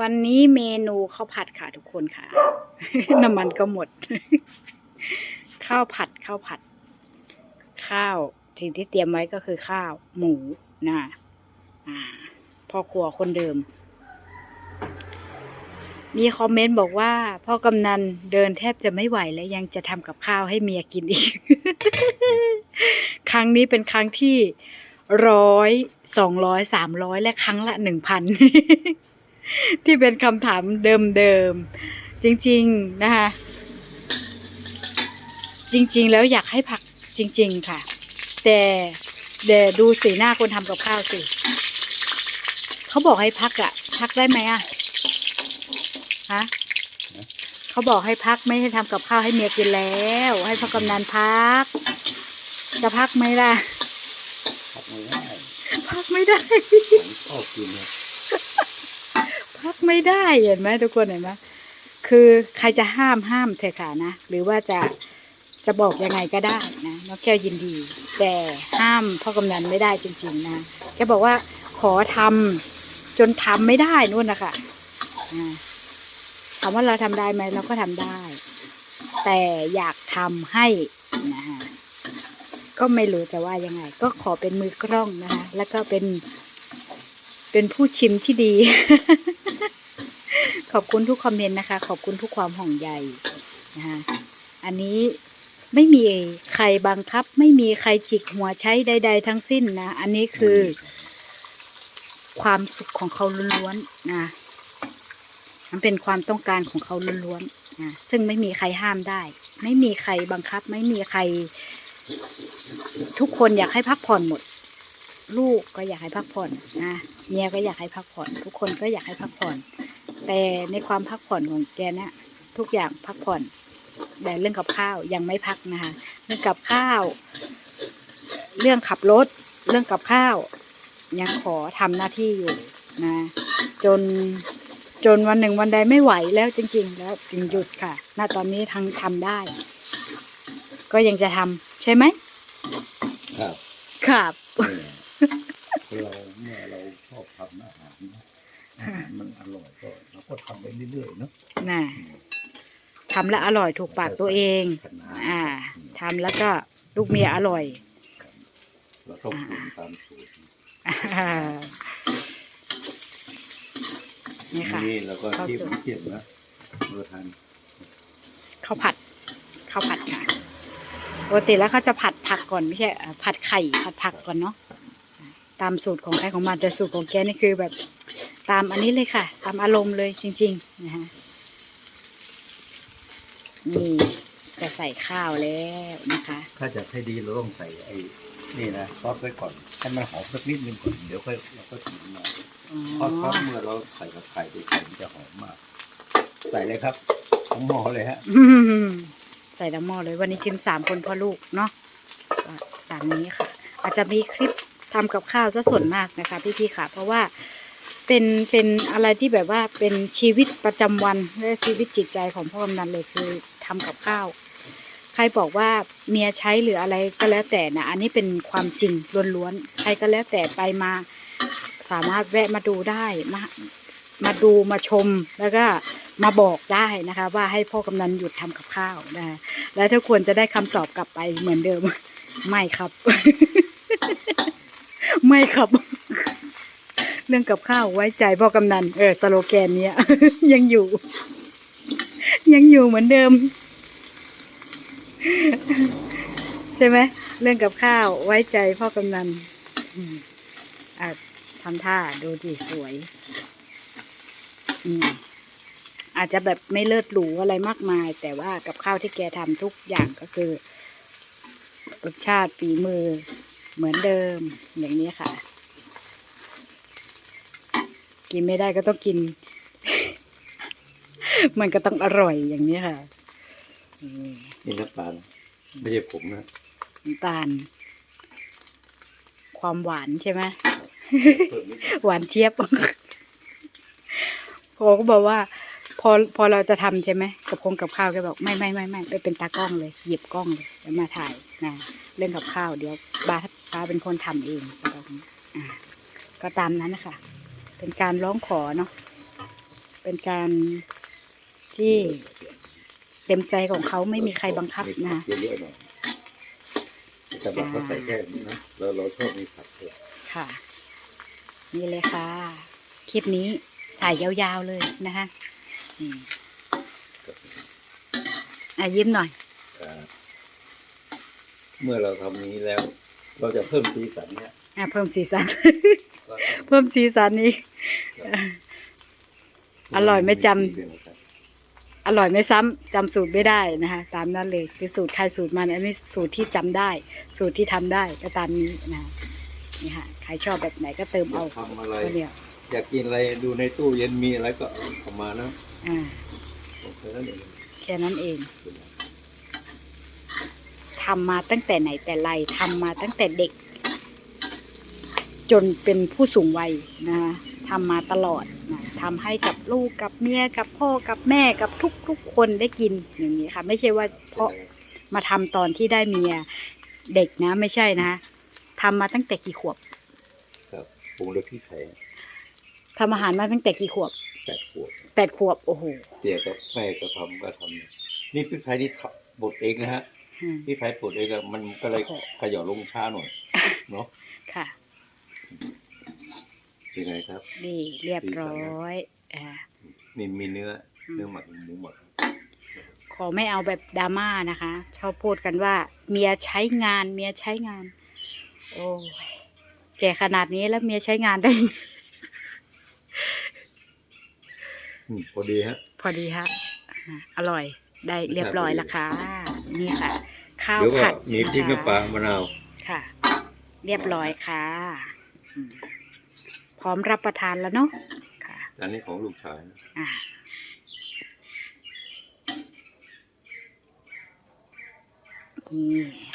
วันนี้เมนูข้าวผัดค่ะทุกคนค่ะ น้ำมันก็หมด ข้าวผัดข้าวผัด ข้าวสิ่งที่เตรียมไว้ก็คือข้าวหมูนะอ่าพ่อครัวคนเดิม มีคอมเมนต์บอกว่า พ่อกำนันเดินแทบจะไม่ไหวแล้วยังจะทำกับข้าวให้เมียกินอีก ครั้งนี้เป็นครั้งที่ร้อยสองร้อยสามร้อยและครั้งละหนึ่งพัน ที่เป็นคำถามเดิมๆ จริงๆนะคะ จริงๆ แล้วอยากให้พักจริง ๆ ค่ะ แต่เดี๋ยวดูสีหน้าคนทำกับข้าวสิ เขาบอกให้พักอะพักได้ไหมอะฮะเขาบอกให้พักไม่ให้ทำกับข้าวให้เมียกินแล้ว ให้พ่อกำนันพัก จะพักไหมล่ะ พักไม่ได้ พักไม่ได้ผมชอบกินเนี่ย พักไม่ได้เห็นไหมทุกคนเห็นไหมคือใครจะห้ามห้ามเถอะค่ะนะ หรือว่าจะจะบอกยังไงก็ได้นะน้องแก้วยินดี แต่ห้ามพ่อกำนันไม่ได้จริงๆนะแกบอกว่าขอทำจนทำไม่ได้นู่นนะคะอ่าถามว่าเราทำได้ไหมเราก็ทำได้ แต่อยากทำให้นะฮะก็ไม่รู้จะว่ายังไง ก็ขอเป็นมือกล้องนะคะแล้วก็เป็น เป็นผู้ชิมที่ดี ขอบคุณทุกคอมเมนต์นะคะ ขอบคุณทุกความห่วงใยนะคะอันนี้ไม่มีใครบังคับ ไม่มีใครจิกหัวใช้ใด ๆ ทั้งสิ้นนะ อันนี้คือ ความสุขของเขาล้วนๆนะมันเป็นความต้องการของเขาล้วนๆนะซึ่งไม่มีใครห้ามได้ ไม่มีใครบังคับ ไม่มีใคร ทุกคนอยากให้พักผ่อนหมด ลูกก็อยากให้พักผ่อนนะเมียก็อยากให้พักผ่อน ทุกคนก็อยากให้พักผ่อน แต่ในความพักผ่อนของแกเนะทุกอย่างพักผ่อนแต่เรื่องกับข้าวยังไม่พักนะคะเรื่องกับข้าว เรื่องขับรถ เรื่องกับข้าว ยังขอทำหน้าที่อยู่นะ จนจนวันหนึ่งวันใดไม่ไหวแล้วจริง ๆ แล้วจึงหยุดค่ะณตอนนี้ทั้งทำได้ ก็ยังจะทำใช่ไหมครับครับเนี่ย เราเมื่อเราชอบทำอาหารนะอาหารมันอร่อยก็เราก็ทำไปเรื่อยๆเนาะน่ะทำแล้วอร่อยถูกปากตัวเองขนาดอ่าทำแล้วก็ลูกเมียอร่อยเราต้องปรุงตามสูตรอ่านี่ค่ะนี่แล้วก็ข้าวที่สวยเทียมนะเราทานข้าวผัดข้าวผัดค่ะปกติแล้วเขาจะผัดผักก่อนไม่ใช่เอ่อผัดไข่ผัดผักก่อนเนาะ ตามสูตรของใครของมันแต่สูตรของแกนี่คือแบบตามอันนี้เลยค่ะ ตามอารมณ์เลยจริง ๆ นะฮะนี่จะใส่ข้าวแล้วนะคะ ถ้าจะให้ดีเราต้องใส่ไอ้นี่นะซอสไว้ก่อนให้มันหอมสักนิดนึงก่อนเดี๋ยวค่อยเราก็ถึงมาอ๋เพอราะซอสเมื่อเราใส่กับไข่ไปไข่มันจะหอมมาก ใส่เลยครับทั้งหม้อเลยฮะใส่ทั้งหม้อเลย วันนี้กินสามคนพ่อลูกเนาะตามนี้ค่ะ อาจจะมีคลิป ทำกับข้าวซะส่วนมากนะคะพี่ๆค่ะ เพราะว่าเป็นเป็นอะไรที่แบบว่าเป็นชีวิตประจำวันและชีวิตจิตใจของพ่อกำนันเลยคือทำกับข้าว ใครบอกว่าเมียใช้หรืออะไรก็แล้วแต่นะอันนี้เป็นความจริงล้วนๆใครก็แล้วแต่ไปมาสามารถแวะมาดูได้มามาดูมาชมแล้วก็มาบอกได้นะคะ ว่าให้พ่อกำนันหยุดทำกับข้าวนะคะแล้วถ้าควรจะได้คำตอบกลับไปเหมือนเดิม ไม่ครับ ไม่ครับ เรื่องกับข้าวไว้ใจพ่อกำนัน เออสโลแกนเนี้ย ยังอยู่ ยังอยู่เหมือนเดิม ใช่ไหมเรื่องกับข้าวไว้ใจพ่อกำนันอะทำท่าดูดิสวย อืมอาจจะแบบไม่เลิศหรูอะไรมากมาย แต่ว่ากับข้าวที่แกทำทุกอย่างก็คือรสชาติฝีมือ เหมือนเดิมอย่างนี้ค่ะ กินไม่ได้ก็ต้องกิน มันก็ต้องอร่อยอย่างนี้ค่ะอืมนี่น้ำตาลไม่ใช่ผมนะน้ำตาล ความหวานใช่ไหมเพิ่มนิดหวานเจี๊ยบพอก็บอกว่า พอพอเราจะทำใช่ไหมกับคงกับข้าวแกบอกไม่ไม่ไม่ไม่ไปเป็นตากล้องเลย หยิบกล้องเลยแล้วมาถ่ายนะเรื่องกับข้าวเดี๋ยวบา บาเป็นคนทำเองอ่าก็ตามนั้นนะคะเป็นการร้องขอเนาะเป็นการที่เต็มใจของเขาไม่มีใครบังคับนะเยอะๆหน่อยแต่แบบเขาใส่แค่นี้นะเราเราชอบมีผักเพิ่มค่ะ นี่เลยค่ะ คลิปนี้ถ่ายยาวๆเลยนะคะอืมอะยิ้มหน่อยอ่าเมื่อเราทำนี้แล้ว เราจะเพิ่มสีสันเนี่ยอะเพิ่มสีสัน ก็ต้องเพิ่มสีสันนี้อร่อยไม่จำสีด้วยนะครับอร่อยไม่ซ้ำจำสูตรไม่ได้นะคะ ตามนั้นเลยคือสูตรใครสูตรมัน อันนี้สูตรที่จำได้ สูตรที่ทำได้ก็ตามนี้นะนี่ค่ะใครชอบแบบไหนก็เติมเอาทำอะไรก็เดียวอยากกินอะไรดูในตู้เย็นมีอะไรก็เอาเข้ามานะอ่าผมแค่นั้นเอง แค่นั้นเอง ทำมาตั้งแต่ไหนแต่ไรทำมาตั้งแต่เด็ก จนเป็นผู้สูงวัยนะคะทำมาตลอดนะทำให้กับลูกกับเมียกับพ่อกับแม่กับทุกทุกๆคนได้กินอย่างนี้ค่ะ ไม่ใช่ว่าเพราะมาทำตอนที่ได้เมียเด็กนะ ไม่ใช่นะทำมาตั้งแต่กี่ขวบครับปรุงด้วยพริกไทยทำอาหารมาตั้งแต่กี่ขวบแปดขวดแปดขวบโอ้โหเตี๋ยกับแม่ก็ทำก็ทำนี่พริกไทยนี่ขับบดเองนะฮะ อืมพริกไทยบดเองอะมันก็เลยโอ้โหขย่อลงช้าหน่อยเนาะค่ะเป็นไงครับดีเรียบร้อยอ่านี่มีเนื้ออืมเนื้อหมักหมูหมักขอไม่เอาแบบดราม่านะคะ ชอบพูดกันว่า เมียใช้งานเมียใช้งาน โอ้ยแก่ขนาดนี้แล้วเมียใช้งานได้อืมพอดีฮะ พอดีครับอ่าอร่อยได้เรียบร้อยและค่ะ นี่ค่ะ ข้าวเดี๋ยวก็ผัดมีพริกนะคะน้ำปลามะนาวค่ะ เรียบร้อยค่ะอืมพร้อมรับประทานแล้วเนาะค่ะ อันนี้ของลูกชายนะอ่านี่